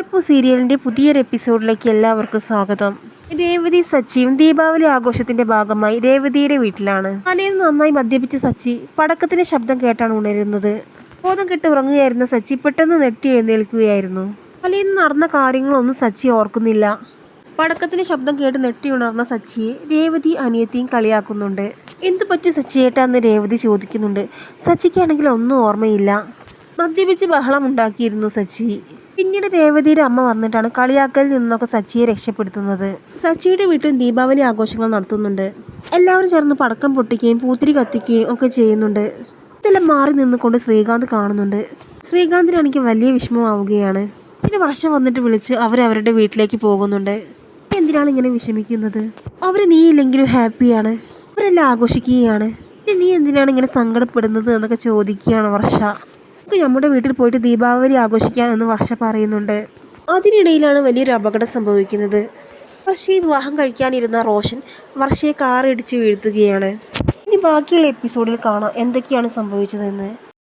മഞ്ഞൾപ്പൂ സീരിയലിന്റെ പുതിയൊരു എപ്പിസോഡിലേക്ക് എല്ലാവർക്കും സ്വാഗതം. രേവതി സച്ചിയും ദീപാവലി ആഘോഷത്തിന്റെ ഭാഗമായി രേവതിയുടെ വീട്ടിലാണ്. തലേന്ന് നന്നായി മദ്യപിച്ച സച്ചി പടക്കത്തിന്റെ ശബ്ദം കേട്ടാണ് ഉണരുന്നത്. ബോധം കെട്ട് ഉറങ്ങുകയായിരുന്ന സച്ചി പെട്ടെന്ന് നെട്ടി എഴുന്നേൽക്കുകയായിരുന്നു. തലേന്ന് നടന്ന കാര്യങ്ങളൊന്നും സച്ചി ഓർക്കുന്നില്ല. പടക്കത്തിന്റെ ശബ്ദം കേട്ട് നെട്ടി ഉണർന്ന സച്ചിയെ രേവതി അനിയത്തിയും കളിയാക്കുന്നുണ്ട്. എന്തു പറ്റി സച്ചിയേട്ടാന്ന് രേവതി ചോദിക്കുന്നുണ്ട്. സച്ചിക്കാണെങ്കിൽ ഒന്നും ഓർമ്മയില്ല. മദ്യപിച്ച് ബഹളം ഉണ്ടാക്കിയിരുന്നു സച്ചി. പിന്നീട് രേവതിയുടെ അമ്മ വന്നിട്ടാണ് കളിയാക്കലിൽ നിന്നൊക്കെ സച്ചിയെ രക്ഷപ്പെടുത്തുന്നത്. സച്ചിയുടെ വീട്ടിൽ ദീപാവലി ആഘോഷങ്ങൾ നടത്തുന്നുണ്ട്. എല്ലാവരും ചേർന്ന് പടക്കം പൊട്ടിക്കുകയും പൂത്തിരി കത്തിക്കുകയും ഒക്കെ ചെയ്യുന്നുണ്ട്. ഇതെല്ലാം മാറി നിന്നുകൊണ്ട് ശ്രീകാന്ത് കാണുന്നുണ്ട്. ശ്രീകാന്തിനാണെങ്കിൽ വലിയ വിഷമമാവുകയാണ്. പിന്നെ വർഷം വന്നിട്ട് വിളിച്ച് അവരവരുടെ വീട്ടിലേക്ക് പോകുന്നുണ്ട്. എന്തിനാണ് ഇങ്ങനെ വിഷമിക്കുന്നത്? അവർ നീ ഇല്ലെങ്കിലും ഹാപ്പിയാണ്. അവരെല്ലാം ആഘോഷിക്കുകയാണ്. നീ എന്തിനാണ് ഇങ്ങനെ സങ്കടപ്പെടുന്നത് എന്നൊക്കെ ചോദിക്കുകയാണ് വർഷ. നമുക്ക് നമ്മുടെ വീട്ടിൽ പോയിട്ട് ദീപാവലി ആഘോഷിക്കാം എന്ന് വർഷ പറയുന്നുണ്ട്. അതിനിടയിലാണ് വലിയൊരു അപകടം സംഭവിക്കുന്നത്. വർഷയെ വിവാഹം കഴിക്കാനിരുന്ന റോഷൻ വർഷയെ കാറിടിച്ച് വീഴ്ത്തുകയാണ്. ഇനി ബാക്കിയുള്ള എപ്പിസോഡിൽ കാണാം എന്തൊക്കെയാണ് സംഭവിച്ചതെന്ന്.